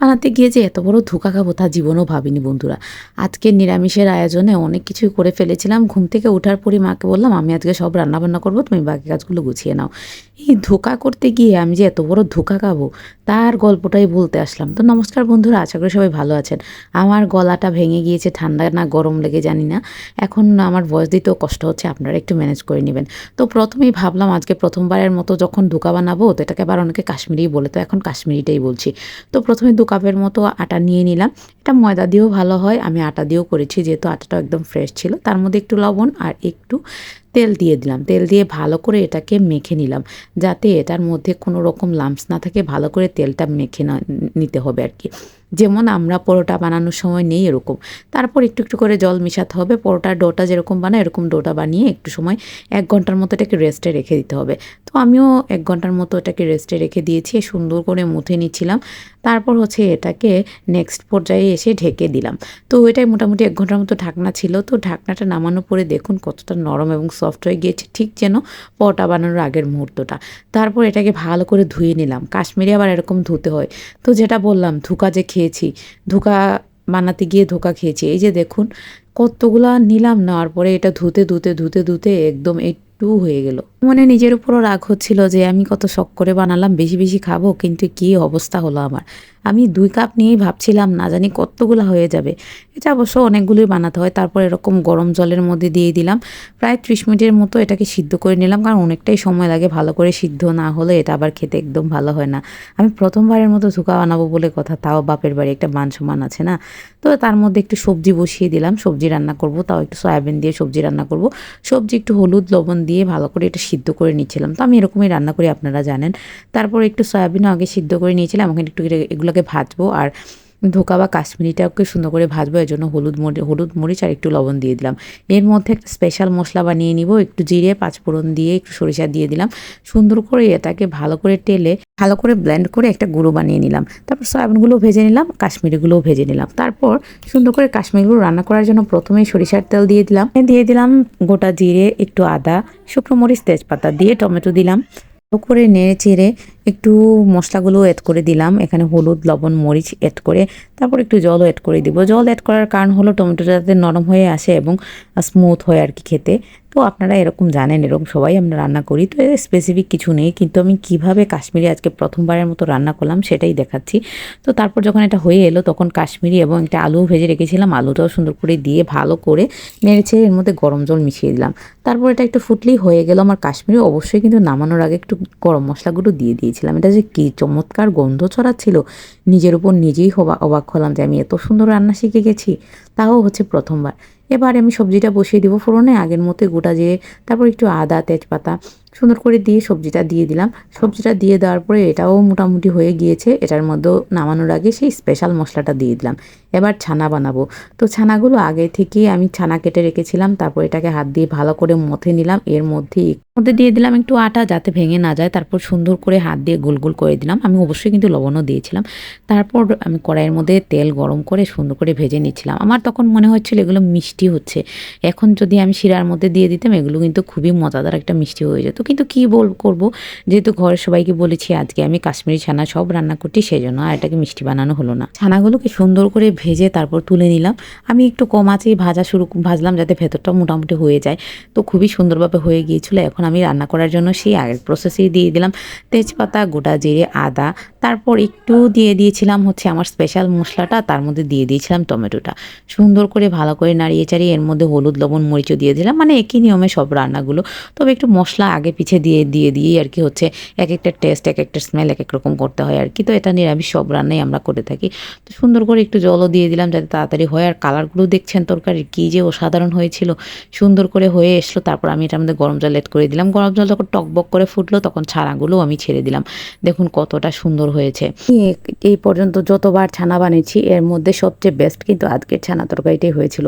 বানাতে গিয়ে যে এত বড় ধোকা খাব তা জীবনও ভাবিনি বন্ধুরা। আজকে নিরামিষের আয়োজনে অনেক কিছুই করে ফেলেছিলাম। ঘুম থেকে ওঠার পরই মাকে বললাম, আমি আজকে সব রান্নাবান্না করব, তুমি বাকি কাজগুলো গুছিয়ে নাও। এই ধোকা করতে গিয়ে আমি যে এত বড় ধোকা খাব তার গল্পটাই বলতে আসলাম। তো নমস্কার বন্ধুরা, আশা করি সবাই ভালো আছেন। আমার গলাটা ভেঙে গিয়েছে, ঠান্ডা না গরম লেগে, জানি না। এখন আমার ভয়েস দিতেও কষ্ট হচ্ছে, আপনারা একটু ম্যানেজ করে নেবেন। তো প্রথমেই ভাবলাম আজকে প্রথমবারের মতো যখন ধোঁকা বানাবো, তো এটাকে আবার অনেকে কাশ্মীরি বলে, তো এখন কাশ্মীরিটাই বলছি। তো প্রথমে দু কাপের মতো আটা নিয়ে নিলাম। এটা ময়দা দিয়েও ভালো হয়, আমি আটা দিয়েও করেছি, যেহেতু আটাটা একদম ফ্রেশ ছিল। তার মধ্যে একটু লবণ আর একটু তেল দিয়ে দিলাম। তেল দিয়ে ভালো করে এটাকে মেখে নিলাম। যাতে এটার মধ্যে কোনো রকম লাম্পস না থাকে, ভালো করে তেলটা মেখে নিতে হবে আর কি। যেমন আমরা পরোটা বানানোর সময় নেই এরকম। তারপর একটু একটু করে জল মেশাতে হবে, পরোটার ডোটা যেরকম বানায় এরকম ডোটা বানিয়ে একটু সময় এক ঘণ্টার মতো এটাকে রেস্টে রেখে দিতে হবে। তো আমিও এক ঘণ্টার মতো এটাকে রেস্টে রেখে দিয়েছি, সুন্দর করে মুথে নিচ্ছিলাম। তারপর হচ্ছে এটাকে নেক্সট পর্যায়ে এসে ঢেকে দিলাম। তো ওইটাই মোটামুটি এক ঘণ্টার মতো ঢাকনা ছিল। তো ঢাকনাটা নামানোর পরে দেখুন কতটা নরম এবং সফট হয়ে গিয়েছে, ঠিক যেন পরোটা বানানোর আগের মুহূর্তটা। তারপর এটাকে ভালো করে ধুয়ে নিলাম। কাশ্মীরি আবার এরকম ধুতে হয়। তো যেটা বললাম, ধুকা যে খেয়েছি, ধোকা বানাতে গিয়ে ধোকা খেয়েছি। এই যে দেখুন, কতগুলা নিলাম নেওয়ার পরে এটা ধুতে ধুতে ধুতে ধুতে একদম একটু হয়ে গেল। মনে নিজের উপরও রাগ হচ্ছিল যে আমি কত শখ করে বানালাম, বেশি বেশি খাব, কিন্তু কি অবস্থা হলো আমার? আমি দুই কাপ নিয়েই ভাবছিলাম, না জানি কতগুলো হয়ে যাবে। এটা অবশ্য অনেকগুলোই বানাতে হয়, তারপর এরকম গরম জলের মধ্যে দিয়ে দিলাম। প্রায় ত্রিশ মিনিটের মতো এটাকে সিদ্ধ করে নিলাম, কারণ অনেকটাই সময় লাগে ভালো করে সিদ্ধ না হলে এটা আবার খেতে একদম ভালো হয় না। আমি প্রথমবারের মতো ধোকা বানাবো বলে কথা, তাও বাপের বাড়ি একটা মান সমান আছে না? তো তার মধ্যে একটু সবজি বসিয়ে দিলাম, সবজি রান্না করব, তাও একটু সয়াবিন দিয়ে সবজি রান্না করব। সবজি একটু হলুদ, লবণ দিয়ে ভালো করে এটা সিদ্ধ করে নিয়েছিলাম। তো আমি এরকমই রান্না করি, আপনারা জানেন। তারপর একটু সয়াবিনও আগে সিদ্ধ করে নিয়েছিলাম ওখানে একটু এগুলোকে ভাজবো। আর ধোকা বা কাশ্মীরিটাকে সুন্দর করে ভাজবো, এর জন্য হলুদ মরি, হলুদ মরিচ আর একটু লবণ দিয়ে দিলাম। এর মধ্যে একটা স্পেশাল মশলা বানিয়ে নিব, একটু জিরে, পাঁচফোড়ন দিয়ে একটু সরিষা দিয়ে দিলাম। সুন্দর করে এটাকে ভালো করে টেলে, ভালো করে ব্লেন্ড করে একটা গুঁড়ো বানিয়ে নিলাম। তারপর সয়াবিনগুলো ভেজে নিলাম, কাশ্মীরিগুলোও ভেজে নিলাম। তারপর সুন্দর করে কাশ্মীরিগুলো রান্না করার জন্য প্রথমে সরিষার তেল দিয়ে দিলাম। দিয়ে দিলাম গোটা জিরে, একটু আদা, শুকনো মরিচ, তেজপাতা দিয়ে টমেটো দিলাম। করে নেড়ে চেড়ে একটু মশলাগুলো অ্যাড করে দিলাম। এখানে হলুদ, লবণ, মরিচ অ্যাড করে তারপর একটু জলও অ্যাড করে দিব। জল অ্যাড করার কারণ হলো টমেটোটা যাতে নরম হয়ে আসে এবং স্মুথ হয় আর কি খেতে। তো আপনারা এরকম জানেন, এরকম সবাই আমরা রান্না করি। তো স্পেসিফিক কিছু নেই, কিন্তু আমি কীভাবে কাশ্মীরি আজকে প্রথমবারের মতো রান্না করলাম সেটাই দেখাচ্ছি। তো তারপর যখন এটা হয়ে এলো, তখন কাশ্মীরি এবং একটা আলু ভেজে রেখেছিলাম। আলুটাও সুন্দর করে দিয়ে ভালো করে নেড়েছে এর মধ্যে গরম জল মিশিয়ে দিলাম। তারপর এটা একটু ফুটলেই হয়ে গেল। আমার কাশ্মীরি অবশ্যই কিন্তু নামানোর আগে একটু গরম মশলাগুলো দিয়ে দিয়েছিলাম এটা যে কি চমৎকার গন্ধ ছড়াচ্ছিল। নিজের উপর নিজেই হবা, অবাক হলাম যে আমি এত সুন্দর রান্না শিখে গেছি, তাও হচ্ছে প্রথমবার। এবার আমি সবজিটা বসিয়ে দিব ফোড়নে, আগের মতো গোটা জিরে, তারপর একটু আদা, তেজপাতা সুন্দর করে দিয়ে সবজিটা দিয়ে দিলাম। সবজিটা দিয়ে দেওয়ার পরে এটাও মোটামুটি হয়ে গিয়েছে। এটার মধ্যেও নামানোর আগে সেই স্পেশাল মশলাটা দিয়ে দিলাম। এবার ছানা বানাবো। তো ছানাগুলো আগে থেকেই আমি ছানা কেটে রেখেছিলাম। তারপর এটাকে হাত দিয়ে ভালো করে মথে নিলাম। এর মধ্যে মধ্যে দিয়ে দিলাম একটু আটা যাতে ভেঙে না যায়। তারপর সুন্দর করে হাত দিয়ে গোল গোল করে দিলাম। আমি অবশ্যই কিন্তু লবণও দিয়েছিলাম। তারপর আমি কড়াইয়ের মধ্যে তেল গরম করে সুন্দর করে ভেজে নিচ্ছিলাম। আমার তখন মনে হচ্ছিল এগুলো মিষ্টি হচ্ছে। এখন যদি আমি শিরার মধ্যে দিয়ে দিতাম, এগুলো কিন্তু খুবই মজাদার একটা মিষ্টি হয়ে যেত। কিন্তু কি বল, করব? যেহেতু ঘরের সবাইকে বলেছি আজকে আমি কাশ্মীরি ছানা সব রান্না করছি সেই জন্য আর এটাকে মিষ্টি বানানো হলো না। ছানাগুলোকে সুন্দর করে ভেজে তারপর তুলে নিলাম। আমি একটু কম আছে ভাজা শুরু ভাজলাম যাতে ভেতরটা মোটামুটি হয়ে যায়। তো খুবই সুন্দরভাবে হয়ে গিয়েছিল। এখন আমি রান্না করার জন্য সেই আগের প্রসেসেই দিয়ে দিলাম। তেজপাতা, গোটা জিরে, আদা তারপর একটু দিয়ে দিয়েছিলাম হচ্ছে আমার স্পেশাল মশলাটা, তার মধ্যে দিয়ে দিয়েছিলাম টমেটোটা। সুন্দর করে ভালো করে নাড়িয়ে চাড়িয়ে এর মধ্যে হলুদ, লবণ, মরিচও দিয়ে দিলাম। মানে একই নিয়মে সব রান্নাগুলো। তবে একটু মশলা আগে পিছিয়ে দিয়ে দিয়ে দিয়েই আর কি হচ্ছে এক একটা টেস্ট এক একটা স্মেল এক এক রকম করতে হয় আর কি। তো এটা নিরামিষ সব রান্নাই আমরা করে থাকি। তো সুন্দর করে একটু জলও দিয়ে দিলাম যাতে তাড়াতাড়ি হয়। আর কালারগুলো দেখছেন তরকারি কী যে অসাধারণ হয়েছিল। সুন্দর করে হয়ে এসলো। তারপর আমি এটার মধ্যে গরম জল এড করে দিলাম। গরম জল যখন টকবক করে ফুটলো তখন ছানাগুলো আমি ছেড়ে দিলাম। দেখুন কতটা সুন্দর হয়েছে। এই পর্যন্ত যতবার ছানা বানিয়েছি, এর মধ্যে সবচেয়ে বেস্ট কিন্তু আজকের ছানা তরকারিটাই হয়েছিল।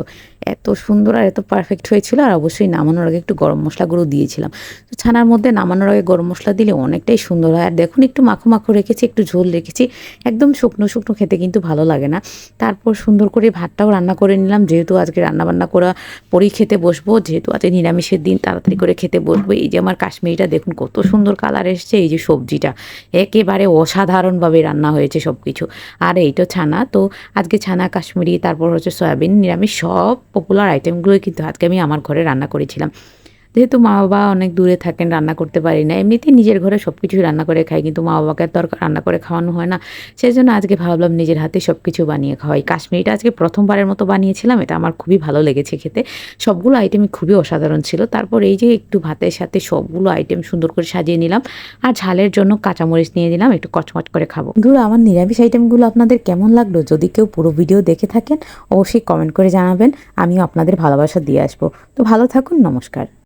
এত সুন্দর আর এত পারফেক্ট হয়েছিল আর অবশ্যই নামানোর আগে একটু গরম মশলাগুলো দিয়েছিলাম। তো ছানার মধ্যে নামানোর আগে গরম মশলা দিলে অনেকটাই সুন্দর হয়। আর দেখুন, একটু মাখো মাখো রেখেছি, একটু ঝোল রেখেছি, একদম শুকনো শুকনো খেতে কিন্তু ভালো লাগে না। তারপর সুন্দর করে ভাতটাও রান্না করে নিলাম। যেহেতু আজকে রান্নাবান্না করা, পরেই খেতে বসবো, যেহেতু আজকে নিরামিষের দিন, তাড়াতাড়ি করে খেতে বসবো। এই যে আমার কাশ্মীরিটা দেখুন, কত সুন্দর কালার এসছে, এই যে সবজিটা। একেবারে অসাধারণ। সাধারণভাবে রান্না হয়েছে সব কিছু আর তো ছানা, তো আজকে ছানা, কাশ্মীরি, তারপর হচ্ছে সয়াবিন, নিরামিষ, সব পপুলার আইটেমগুলোই কিন্তু আজকে আমি আমার ঘরে রান্না করেছিলাম। যেহেতু মা বাবা অনেক দূরে থাকেন, রান্না করতে পারি না, এমনিতেই নিজের ঘরে সব কিছুই রান্না করে খাই, কিন্তু মা বাবাকে আর রান্না করে খাওয়ানো হয় না। সেই জন্য আজকে ভাবলাম নিজের হাতে সব কিছু বানিয়ে খাওয়াই। কাশ্মীরিটা আজকে প্রথমবারের মতো বানিয়েছিলাম, এটা আমার খুবই ভালো লেগেছে খেতে। সবগুলো আইটেমই খুবই অসাধারণ ছিল। তারপর এই যে একটু ভাতের সাথে সবগুলো আইটেম সুন্দর করে সাজিয়ে নিলাম, আর ঝালের জন্য কাঁচামরিচ নিয়ে নিলাম, একটু কচমচ করে খাব। বন্ধুরা আমার নিরামিষ আইটেমগুলো আপনাদের কেমন লাগল? যদি কেউ পুরো ভিডিও দেখে থাকেন, অবশ্যই কমেন্ট করে জানাবেন, আমিও আপনাদের ভালোবাসা দিয়ে আসব। তো ভালো থাকুন, নমস্কার।